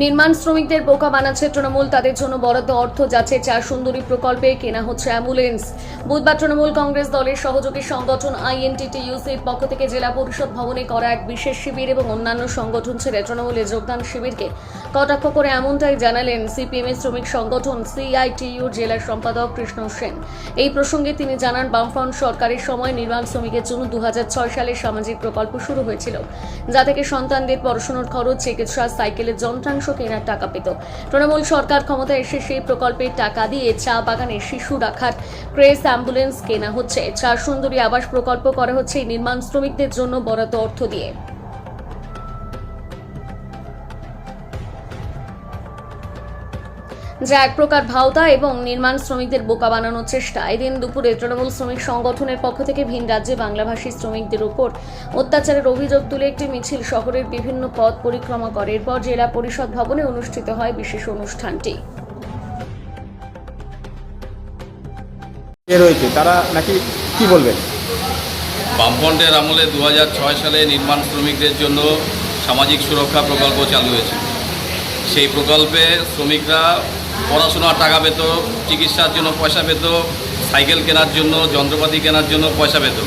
নির্মাণ শ্রমিকদের বোকা বানাচ্ছে তৃণমূল, তাদের জন্য বরাদ্দ অর্থ যাচ্ছে চার সুন্দরী প্রকল্পে, কেনা হচ্ছে অ্যাম্বুলেন্স। বুধবার তৃণমূল কংগ্রেস দলের সহযোগী সংগঠন আইএনটিটিইউসির পক্ষ থেকে জেলা পরিষদ ভবনে করা এক বিশেষ শিবির এবং অন্যান্য সংগঠন ছেড়ে তৃণমূলের যোগদান শিবিরকে কটাক্ষ করে এমনটাই জানালেন সিপিএমের শ্রমিক সংগঠন সিআইটিইউ জেলার সম্পাদক কৃষ্ণ সেন। এই প্রসঙ্গে তিনি জানান, বামফ্রন্ট সরকারের সময় নির্মাণ শ্রমিকের জন্য দু সালে সামাজিক প্রকল্প শুরু হয়েছিল, যা থেকে সন্তানদের পড়াশোনার খরচ, চিকিৎসা, সাইকেলের যন্ত্রাংশ কেনার টাকা পেত। তৃণমূল সরকার ক্ষমতায় এসে সেই প্রকল্পের টাকা দিয়ে চা বাগানে শিশু রাখার ক্রেস অ্যাম্বুলেন্স কেনা হচ্ছে। চা সুন্দরী আবাস প্রকল্প করা হচ্ছে নির্মাণ শ্রমিকদের জন্য বরাদ্দ অর্থ দিয়ে। যা এক প্রকার ভাওতা এবং নির্মাণ শ্রমিকদের বোকা বানানোর চেষ্টা। এদিন দুপুরে তৃণমূল শ্রমিক সংগঠনের পক্ষ থেকে ভিন রাজ্যে বাংলাভাষী শ্রমিকদের উপর অত্যাচারের অভিযোগ তুলে একটি মিছিল শহরের বিভিন্ন পথ পরিক্রমা করে। এরপর জেলা পরিষদ ভবনে অনুষ্ঠিত হয় বিশেষ অনুষ্ঠানটি। রয়েছে? তারা নাকি কি বলবেন? বামফ্রন্টের আমলে দুহাজার ছয় সালে নির্মাণ শ্রমিকদের জন্য সামাজিক সুরক্ষা প্রকল্প চালু হয়েছে। সেই প্রকল্পে শ্রমিকরা পড়াশোনার টাকা পেত, চিকিৎসার জন্য পয়সা পেত, সাইকেল কেনার জন্য, যন্ত্রপাতি কেনার জন্য পয়সা পেত।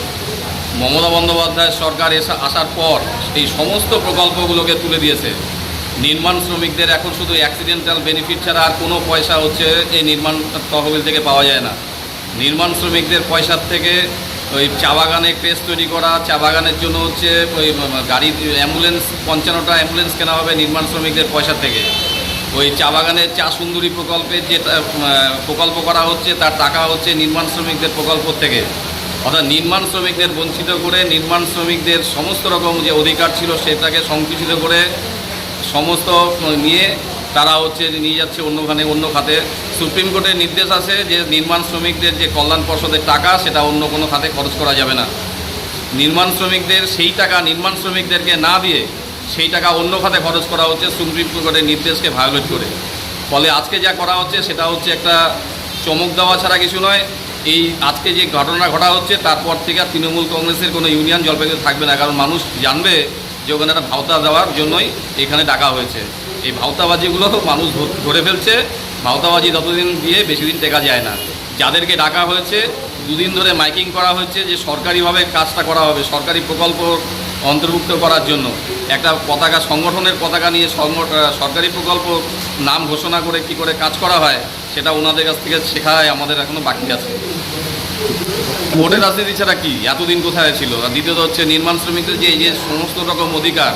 মমতা বন্দ্যোপাধ্যায় সরকার এসে, আসার পর এই সমস্ত প্রকল্পগুলোকে তুলে দিয়েছে। নির্মাণ শ্রমিকদের এখন শুধু অ্যাক্সিডেন্টাল বেনিফিট ছাড়া আর কোনো পয়সা হচ্ছে এই নির্মাণ তহবিল থেকে পাওয়া যায় না। নির্মাণ শ্রমিকদের পয়সার থেকে ওই চা বাগানে ক্রেস তৈরি করা, চা বাগানের জন্য হচ্ছে ওই গাড়ি অ্যাম্বুলেন্স পঞ্চান্নটা অ্যাম্বুলেন্স কেনা হবে নির্মাণ শ্রমিকদের পয়সা থেকে। ওই চা বাগানের চা সুন্দরী প্রকল্পের যে প্রকল্প করা হচ্ছে, তার টাকা হচ্ছে নির্মাণ শ্রমিকদের প্রকল্প থেকে। অর্থাৎ নির্মাণ শ্রমিকদের বঞ্চিত করে, নির্মাণ শ্রমিকদের সমস্ত রকম যে অধিকার ছিল সেটাকে সংকুচিত করে সমস্ত নিয়ে তারা হচ্ছে নিয়ে যাচ্ছে অন্যখানে, অন্য খাতে। সুপ্রিম কোর্টের নির্দেশ আছে যে নির্মাণ শ্রমিকদের যে কল্যাণ পর্ষদের টাকা, সেটা অন্য কোনো খাতে খরচ করা যাবে না। নির্মাণ শ্রমিকদের, সেই টাকা নির্মাণ শ্রমিকদেরকে না দিয়ে সেই টাকা অন্য খাতে খরচ করা হচ্ছে সুপ্রিম কোর্টের নির্দেশকে ভায়োলেট করে। ফলে আজকে যা করা হচ্ছে, সেটা হচ্ছে একটা চমক দেওয়া ছাড়া কিছু নয়। এই আজকে যে ঘটনা ঘটা হচ্ছে, তারপর থেকে আর তৃণমূল কংগ্রেসের কোনো ইউনিয়ন জলপাইগুড়ি থাকবে না। কারণ মানুষ জানবে যে ওখানে একটা ভাওতা দেওয়ার জন্যই এখানে ডাকা হয়েছে। এই ভাওতাবাজিগুলো মানুষ ধরে ফেলছে। ভাওতাবাজি ততদিন দিয়ে বেশি দিন টেকা যায় না। যাদেরকে ডাকা হয়েছে, দুদিন ধরে মাইকিং করা হয়েছে যে সরকারিভাবে কাজটা করা হবে। সরকারি প্রকল্প অন্তর্ভুক্ত করার জন্য। একটা পতাকা, সংগঠনের পতাকা নিয়ে সরকারি প্রকল্প নাম ঘোষণা করে কি করে কাজ করা হয়, সেটা ওনাদের কাছ থেকে শেখায়, আমাদের এখনও বাকি আছে। ভোটের রাজনীতি ছাড়া কি? এতদিন কোথায় ছিল? আর দ্বিতীয়ত হচ্ছে নির্মাণ শ্রমিকদের যে এই যে সমস্ত রকম অধিকার,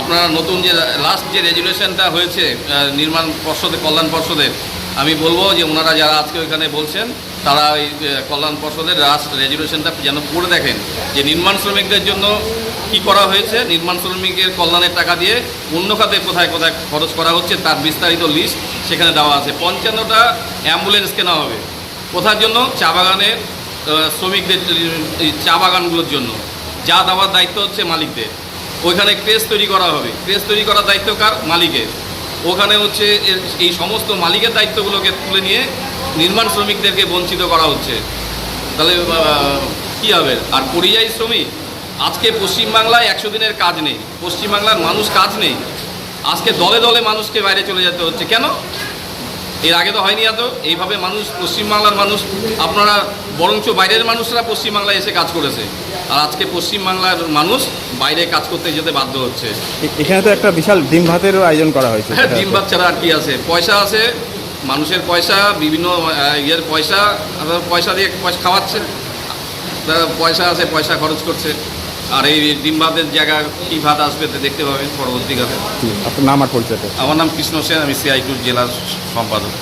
আপনারা নতুন যে লাস্ট যে রেজুলেশনটা হয়েছে নির্মাণ পর্ষদে কল্যাণ পর্ষদের, আমি বলব যে ওনারা যারা আজকে ওইখানে বলছেন তারা আহ, কল্যাণ পর্ষদের লাস্ট রেজুলেশনটা যেন পড়ে দেখেন যে নির্মাণ শ্রমিকদের জন্য কি করা হয়েছে নির্মাণ শ্রমিকের কল্যাণের টাকা দিয়ে অন্য খাতে কোথায় কোথায় খরচ করা হচ্ছে তার বিস্তারিত লিস্ট সেখানে দেওয়া আছে। পঞ্চান্নটা অ্যাম্বুলেন্স কেনা হবে। কোথার জন্য? চা বাগানের শ্রমিকদের এই চা বাগানগুলোর জন্য। যা দেওয়ার দায়িত্ব হচ্ছে মালিকদের। ওইখানে ক্রেস তৈরি করা হবে। ক্রেস তৈরি করার দায়িত্ব কার? মালিকের। ওখানে হচ্ছে এই সমস্ত মালিকের দায়িত্বগুলোকে তুলে নিয়ে নির্মাণ শ্রমিকদেরকে বঞ্চিত করা হচ্ছে। তাহলে কী হবে? আর পরিযায়ী শ্রমিক? আজকে পশ্চিমবাংলায় একশো দিনের কাজ নেই। পশ্চিমবাংলার মানুষ কাজ নেই। আজকে দলে দলে মানুষকে বাইরে চলে যেতে হচ্ছে। কেন? এর আগে তো হয়নি এত। এইভাবে মানুষ পশ্চিমবাংলার মানুষ আপনারা বরঞ্চ বাইরের মানুষরা পশ্চিমবাংলায় এসে কাজ করেছে। আর আজকে পশ্চিমবাংলার মানুষ বাইরে কাজ করতে যেতে বাধ্য হচ্ছে। এখানে তো একটা বিশাল ডিম ভাতেরও আয়োজন করা হয়েছে। হ্যাঁ ডিম ভাত ছাড়া আর কি আছে? পয়সা আছে মানুষের পয়সা বিভিন্ন ইয়ের পয়সা পয়সা দিয়ে পয়সা খাওয়াচ্ছে তারা পয়সা আছে পয়সা খরচ করছে। আর এই ডিম ভাতের জায়গা কী ভাত আসবে তা দেখতে পাবেন পরবর্তীকালে আপনার নাম আর পরিচয় আমার নাম কৃষ্ণ সেন আমি সিআই টুর জেলার সম্পাদক।